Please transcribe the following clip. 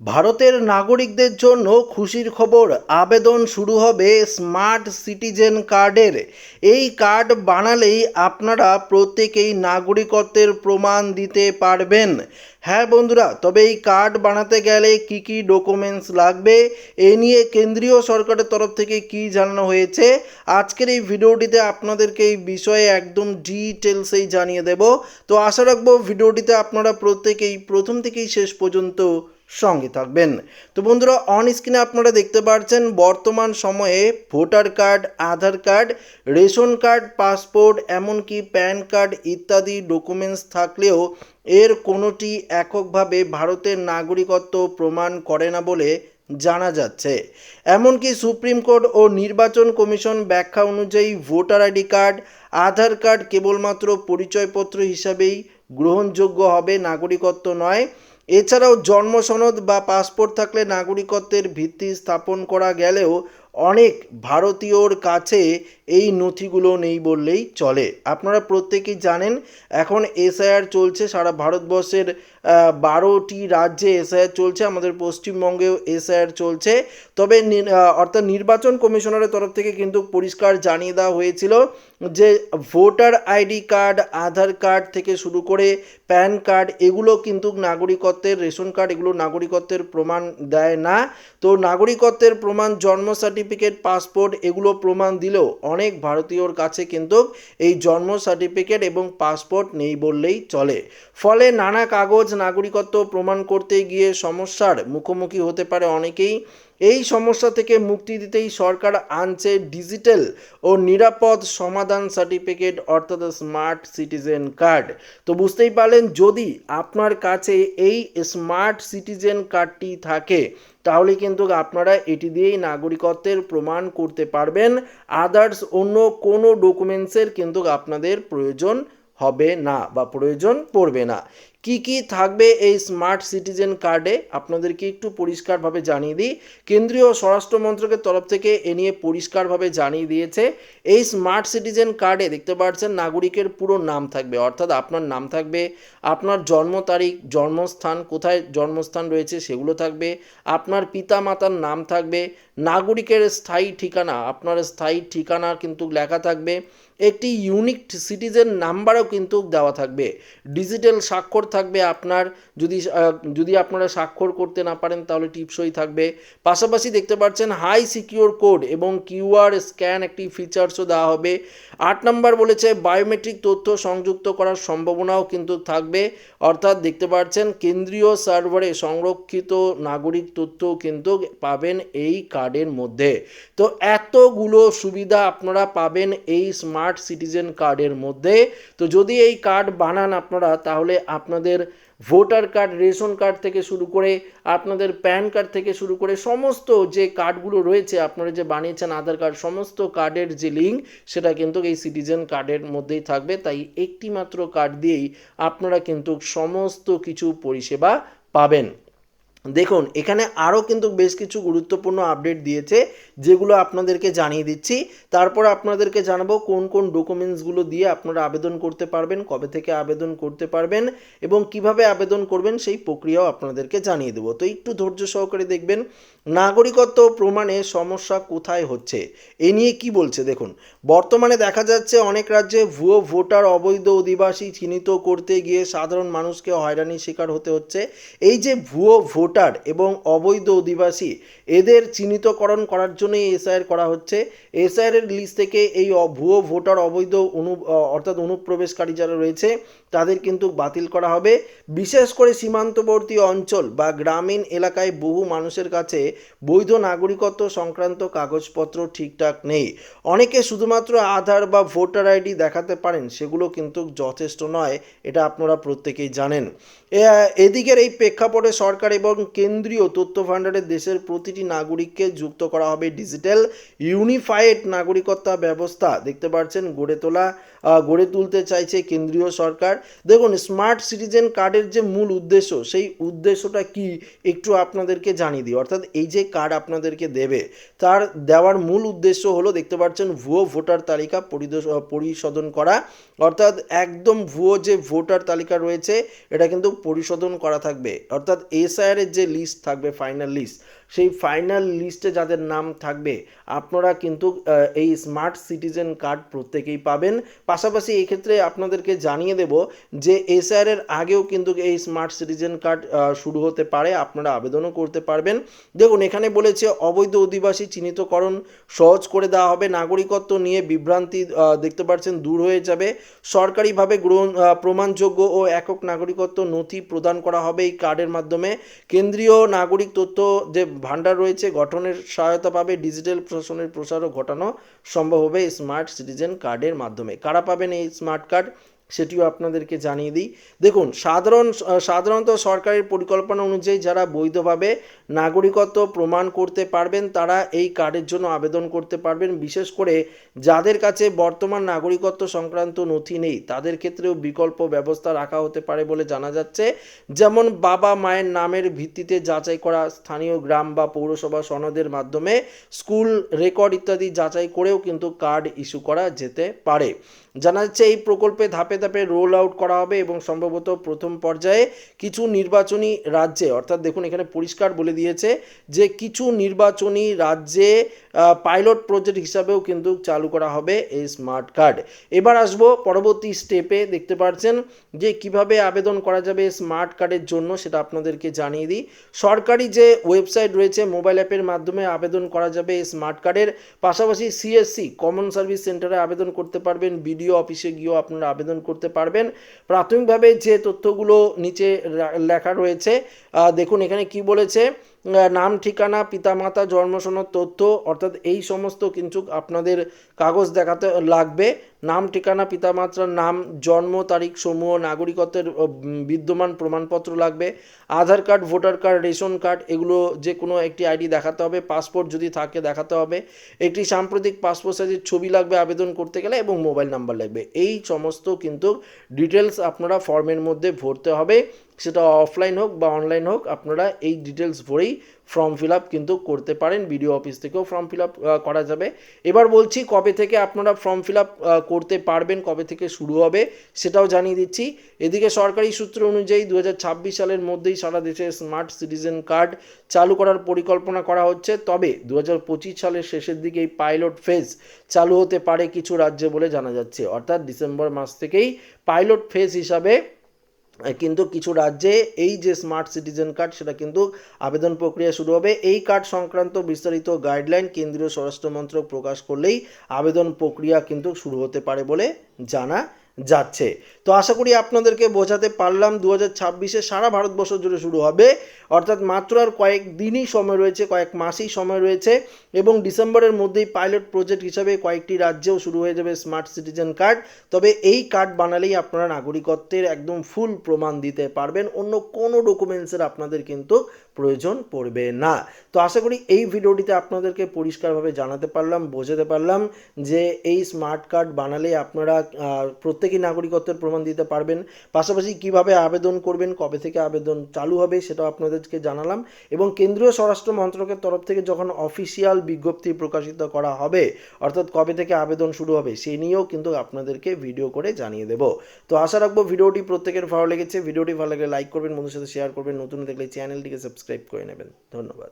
ভারতের নাগরিকদের জন্য খুশির খবর, আবেদন শুরু হবে স্মার্ট সিটিজেন কার্ডের। এই কার্ড বানালেই আপনারা প্রত্যেকেই নাগরিকত্বের প্রমাণ দিতে পারবেন। হ্যাঁ বন্ধুরা, তবে এই কার্ড বানাতে গেলে কি কি ডকুমেন্টস লাগবে, এ নিয়ে কেন্দ্রীয় সরকারের তরফ থেকে কি জানানো হয়েছে, আজকের এই ভিডিওটিতে আপনাদেরকে এই বিষয়ে একদম ডিটেলসেই জানিয়ে দেব। তো আশা রাখব, ভিডিওটিতে আপনারা প্রত্যেকেই প্রথম থেকেই শেষ পর্যন্ত সঙ্গে থাকবেন। তো বন্ধুরা অন স্ক্রিনে আপনারা দেখতে পাচ্ছেন বর্তমান সময়ে voter card, Aadhaar card, ration card, passport, এমনকি প্যান কার্ড ইত্যাদি ডকুমেন্টস থাকলেও এর কোনোটি এককভাবে ভারতের নাগরিকত্ব প্রমাণ করে না বলে জানা যাচ্ছে। এমনকি সুপ্রিম কোর্ট ও নির্বাচন কমিশন ব্যাখ্যা অনুযায়ী voter ID card, Aadhaar card কেবলমাত্র পরিচয়পত্র হিসাবেই গ্রহণযোগ্য হবে, নাগরিকত্ব নয়। এছাড়াও জন্ম সনদ বা পাসপোর্ট থাকলে নাগরিকত্বের ভিত্তি স্থাপন করা গেলেও অনেক ভারতীয়র কাছে এই নথিগুলো নেই বললেই চলে। আপনারা প্রত্যেকেই জানেন, এখন এসআইআর চলছে সারা ভারতবর্ষের বারোটি রাজ্যে এসআইআর চলছে, আমাদের পশ্চিমবঙ্গেও এসআইআর চলছে। তবে অর্থাৎ নির্বাচন কমিশনারের তরফ থেকে কিন্তু পরিষ্কার জানিয়ে দেওয়া হয়েছিল যে voter ID card, Aadhaar card থেকে শুরু করে প্যান কার্ড, এগুলো কিন্তু নাগরিকত্বের, রেশন কার্ড, এগুলো নাগরিকত্বের প্রমাণ দেয় না। তো নাগরিকত্বের প্রমাণ, জন্ম সার্টিফিকেট, পাসপোর্ট, এগুলো প্রমাণ দিলেও অনেক ভারতীয়র কাছে কিন্তু এই জন্ম সার্টিফিকেট এবং পাসপোর্ট নেই বললেই চলে। ফলে নানা কাগজ নাগরিকত্ব প্রমাণ করতে গিয়ে সমস্যার মুখোমুখি হতে পারে অনেকেই। এই সমস্যা থেকে মুক্তি দিতেই সরকার আনছে ডিজিটাল ও নিরাপদ সমাধান সার্টিফিকেট, অর্থাৎ স্মার্ট সিটিজেন কার্ড। তো বুঝতেই পারলেন, যদি আপনার কাছে এই স্মার্ট সিটিজেন কার্ডটি থাকে, তাহলে কিন্তু আপনারা এটি দিয়েই নাগরিকত্বের প্রমাণ করতে পারবেন। আদার্স অন্য কোনো ডকুমেন্টসের কিন্তু আপনাদের প্রয়োজন হবে না বা প্রয়োজন পড়বে না। কি কি থাকবে এই স্মার্ট সিটিজেন কার্ডে আপনাদেরকে একটু পরিষ্কারভাবে জানিয়ে দিই। কেন্দ্রীয় স্বরাষ্ট্র মন্ত্রকের তরফ থেকে এ নিয়ে পরিষ্কারভাবে জানিয়ে দিয়েছে, এই স্মার্ট সিটিজেন কার্ডে দেখতে পাচ্ছেন নাগরিকের পুরো নাম থাকবে, অর্থাৎ আপনার নাম থাকবে, আপনার জন্ম তারিখ, জন্মস্থান, কোথায় জন্মস্থান রয়েছে সেগুলো থাকবে, আপনার পিতা মাতার নাম থাকবে, নাগরিকের স্থায়ী ঠিকানা, আপনার স্থায়ী ঠিকানা কিন্তু লেখা থাকবে একটি ইউনিক সিটিজেন নাম্বারও কিন্তু দেওয়া থাকবে। ডিজিটাল স্বাক্ষর থাকবে আপনার। যদি যদি আপনারা স্বাক্ষর করতে না পারেন, তাহলে টিপসই থাকবে। পাশাপাশি দেখতে পাচ্ছেন হাই সিকিউর কোড এবং কিউআর স্ক্যান একটি ফিচার্সও দেওয়া হবে। আট নম্বর বলেছে বায়োমেট্রিক তথ্য সংযুক্ত করার সম্ভাবনাও কিন্তু থাকবে। অর্থাৎ দেখতে পাচ্ছেন, কেন্দ্রীয় সার্ভারে সংরক্ষিত নাগরিক তথ্য কিন্তু পাবেন এই কার্ডের মধ্যে। তো এতগুলো সুবিধা আপনারা পাবেন এই স্মার্ট সিটিজেন কার্ডের মধ্যে। তো যদি এই কার্ড বানান আপনারা, তাহলে আপনাদের ভোটার কার্ড, রেশন কার্ড থেকে শুরু করে আপনাদের প্যান কার্ড থেকে শুরু করে সমস্ত যে কার্ডগুলো রয়েছে, আপনারা যে বানিয়েছেন আধার কার্ড, সমস্ত কার্ডের যে লিঙ্ক সেটা কিন্তু এই সিটিজেন কার্ডের মধ্যেই থাকবে। তাই একটি মাত্র কার্ড দিয়েই আপনারা কিন্তু সমস্ত কিছু পরিষেবা পাবেন। দেখুন, এখানে আরও কিন্তু বেশ কিছু গুরুত্বপূর্ণ আপডেট দিয়েছে, যেগুলো আপনাদেরকে জানিয়ে দিচ্ছি। তারপর আপনাদেরকে জানাব কোন কোন ডকুমেন্টসগুলো দিয়ে আপনারা আবেদন করতে পারবেন, কবে থেকে আবেদন করতে পারবেন, এবং কীভাবে আবেদন করবেন সেই প্রক্রিয়াও আপনাদেরকে জানিয়ে দেবো। তো একটু ধৈর্য সহকারে দেখবেন, নাগরিকত্ব প্রমাণে সমস্যা কোথায় হচ্ছে? এ নিয়ে কি বলছে? দেখুন, বর্তমানে দেখা যাচ্ছে অনেক রাজ্যে ভুয়ো ভোটার, অবৈধ অধিবাসী চিহ্নিত করতে গিয়ে সাধারণ মানুষকে হয়রানির শিকার হতে হচ্ছে। এই যে ভুয়ো ভোটার এবং অবৈধ অধিবাসী, এদের চিহ্নিতকরণ করার জন্যই এসআইআর করা হচ্ছে। এসআইআর এর লিস্ট থেকে এই ভুয়ো ভোটার অবৈধ অনু অর্থাৎ অনুপ্রবেশকারী যারা রয়েছে, তাদের কিন্তু বাতিল করা হবে। বিশেষ করে সীমান্তবর্তী অঞ্চল বা গ্রামীণ এলাকায় বহু মানুষের কাছে বৈধ নাগরিকত্ব সংক্রান্ত কাগজপত্র ঠিকঠাক নেই। অনেকে শুধুমাত্র আধার বা ভোটার আইডি দেখাতে পারেন, সেগুলো কিন্তু যথেষ্ট নয়, এটা আপনারা প্রত্যেকেই জানেন। এদিকের এই প্রেক্ষাপটে সরকার এবং কেন্দ্রীয় তথ্য ভাণ্ডারে দেশের প্রতিটি নাগরিককে যুক্ত করা হবে ডিজিটাল ইউনিফাইড নাগরিকত্ব ব্যবস্থা। দেখতে পাচ্ছেন, গড়ে তোলা গড়ে তুলতে চাইছে কেন্দ্রীয় সরকার। দেখুন স্মার্ট সিটিজেন কার্ডের যে মূল উদ্দেশ্য, সেই উদ্দেশ্যটা কি একটু আপনাদেরকে জানিয়ে দিই। অর্থাৎ এই যে কার্ড আপনাদেরকে দেবে, তার দেওয়ার মূল উদ্দেশ্য হলো, দেখতে পাচ্ছেন, ভুয়ো ভোটার তালিকা পরিশোধন করা। অর্থাৎ একদম ভুয়ো যে ভোটার তালিকা রয়েছে, এটা কিন্তু পরিশোধন করা থাকবে। অর্থাৎ এসআইআর এর যে লিস্ট থাকবে ফাইনাল লিস্ট সেই ফাইনাল লিস্টে যাদের নাম থাকবে, আপনারা কিন্তু এই স্মার্ট সিটিজেন কার্ড প্রত্যেকেই পাবেন। পাশাপাশি এই ক্ষেত্রে আপনাদেরকে জানিয়ে দেব যে এসআর এর আগেও কিন্তু এই স্মার্ট সিটিজেন কার্ড শুরু হতে পারে, আপনারা আবেদনও করতে পারবেন। দেখুন, এখানে বলেছে অবৈধ অধিবাসী চিহ্নিতকরণ সহজ করে দেওয়া হবে, নাগরিকত্ব নিয়ে বিভ্রান্তি দেখতে পাচ্ছেন, দূর হয়ে যাবে। সরকারিভাবে গ্রহণ প্রমাণযোগ্য ও একক নাগরিকত্ব নথি প্রদান করা হবে এই কার্ডের মাধ্যমে। কেন্দ্রীয় নাগরিক তথ্য যে ভাণ্ডার রয়েছে, গঠনের সহায়তা পাবে, ডিজিটাল প্রশাসনের প্রসারও ঘটানো সম্ভব হবে স্মার্ট সিটিজেন কার্ডের মাধ্যমে। কারা পাবেন এই স্মার্ট কার্ড সেটিও আপনাদেরকে জানিয়ে দিই। দেখুন, সাধারণ সাধারণত সরকারের পরিকল্পনা অনুযায়ী যারা বৈধভাবে নাগরিকত্ব প্রমাণ করতে পারবেন, তারা এই কার্ডের জন্য আবেদন করতে পারবেন। বিশেষ করে যাদের কাছে বর্তমান নাগরিকত্ব সংক্রান্ত নথি নেই, তাদের ক্ষেত্রেও বিকল্প ব্যবস্থা রাখা হতে পারে বলে জানা যাচ্ছে। যেমন বাবা মায়ের নামের ভিত্তিতে যাচাই করা, স্থানীয় গ্রাম বা পৌরসভা সনদের মাধ্যমে স্কুল রেকর্ড ইত্যাদি যাচাই করেও কিন্তু কার্ড ইস্যু করা যেতে পারে। জানা যাচ্ছে এই প্রকল্পে ধাপে ধাপে রোল আউট করা হবে এবং সম্ভবত প্রথম পর্যায়ে কিছু নির্বাচনী রাজ্যে, অর্থাৎ দেখুন এখানে পরিষ্কার বলে দিয়েছে যে কিছু নির্বাচনী রাজ্যে পাইলট প্রজেক্ট হিসাবেও কিন্তু চালু করা হবে এই স্মার্ট কার্ড এবার আসব পরবর্তী স্টেপে দেখতে পাচ্ছেন যে কীভাবে আবেদন করা যাবে স্মার্ট কার্ডের জন্য সেটা আপনাদেরকে জানিয়ে দিই। সরকারি যে ওয়েবসাইট রয়েছে মোবাইল অ্যাপের মাধ্যমে আবেদন করা যাবে স্মার্ট কার্ডের পাশাপাশি সিএসসি কমন সার্ভিস সেন্টারে আবেদন করতে পারবেন। বিডিও অফিসে গিয়েও আপনারা আবেদন করতে পারবেন। প্রাথমিকভাবে যে তথ্যগুলো নিচে লেখা রয়েছে দেখুন এখানে কি বলেছে নাম, ঠিকানা, পিতামাতা, জন্মসনদ, তথ্য, অর্থাৎ এই সমস্ত কিন্তু আপনাদের কাগজ দেখাতে লাগবে। নাম, ঠিকানা, পিতামাতার নাম, জন্ম তারিখ সমূহ, নাগরিকত্বের বিদ্যমান প্রমাণপত্র লাগবে। Aadhaar card, voter card, ration card, এগুলো যে কোনো একটি আইডি দেখাতে হবে। পাসপোর্ট যদি থাকে, দেখাতে হবে। একটি সাম্প্রতিক পাসপোর্ট সাইজের ছবি লাগবে, আবেদন করতে গেলে, এবং মোবাইল নাম্বার লাগবে। এই সমস্ত কিন্তু ডিটেলস আপনারা ফর্মের মধ্যে ভরতে হবে। সেটা অফলাইন হোক বা অনলাইন হোক, আপনারা এই ডিটেলস ভরেই ফর্ম ফিল আপ কিন্তু করতে পারেন বিডিও অফিস থেকেও ফর্ম ফিল আপ করা যাবে। এবার বলছি কবে থেকে আপনারা ফর্ম ফিল আপ করতে পারবেন, কবে থেকে শুরু হবে সেটাও জানিয়ে দিচ্ছি। এদিকে সরকারি সূত্র অনুযায়ী দু হাজার ছাব্বিশ সালের মধ্যেই সারা দেশে স্মার্ট সিটিজেন কার্ড চালু করার পরিকল্পনা করা হচ্ছে। তবে দু হাজার পঁচিশ সালের শেষের দিকে এই পাইলট ফেজ চালু হতে পারে কিছু রাজ্যে বলে জানা যাচ্ছে। অর্থাৎ ডিসেম্বর মাস থেকেই পাইলট ফেজ হিসাবে কিন্তু কিছু রাজ্যে এই যে স্মার্ট সিটিজেন কার্ড সেটা কিন্তু আবেদন প্রক্রিয়া শুরু হবে। এই কার্ড সংক্রান্ত বিস্তারিত গাইডলাইন কেন্দ্রীয় স্বরাষ্ট্র মন্ত্রক প্রকাশ করলেই আবেদন প্রক্রিয়া কিন্তু শুরু হতে পারে বলে জানা যাচ্ছে। তো আশা করি আপনাদেরকে বোঝাতে পারলাম দু হাজার ছাব্বিশে সারা ভারতবর্ষ জুড়ে শুরু হবে। অর্থাৎ মাত্র আর কয়েক দিনই সময় রয়েছে, কয়েক মাসই সময় রয়েছে এবং ডিসেম্বরের মধ্যেই পাইলট প্রজেক্ট হিসাবে কয়েকটি রাজ্যেও শুরু হয়ে যাবে স্মার্ট সিটিজেন কার্ড। তবে এই কার্ড বানালেই আপনারা নাগরিকত্বের একদম ফুল প্রমাণ দিতে পারবেন, অন্য কোনো ডকুমেন্টসের আপনাদের কিন্তু প্রয়োজন পড়বে না। তো আশা করি এই ভিডিওটিতে আপনাদেরকে পরিষ্কারভাবে জানাতে পারলাম, বোঝাতে পারলাম যে এই স্মার্ট কার্ড বানালে আপনারা প্রত্যেকেই নাগরিকত্বের প্রমাণ দিতে পারবেন। পাশাপাশি কীভাবে আবেদন করবেন, কবে থেকে আবেদন চালু হবে সেটাও আপনাদেরকে জানালাম এবং কেন্দ্রীয় স্বরাষ্ট্র মন্ত্রকের তরফ থেকে যখন অফিসিয়াল বিজ্ঞপ্তি প্রকাশিত করা হবে, অর্থাৎ কবে থেকে আবেদন শুরু হবে সে নিয়েও কিন্তু আপনাদেরকে ভিডিও করে জানিয়ে দেব। তো আশা রাখব ভিডিওটি প্রত্যেকের ভালো লেগেছে। ভিডিওটি ভালো লাগলে লাইক করবেন বন্ধুর সাথে শেয়ার করবেন। নতুন দেখলে চ্যানেলটিকে সাবস্ক্রাইব করে নেবেন। ধন্যবাদ।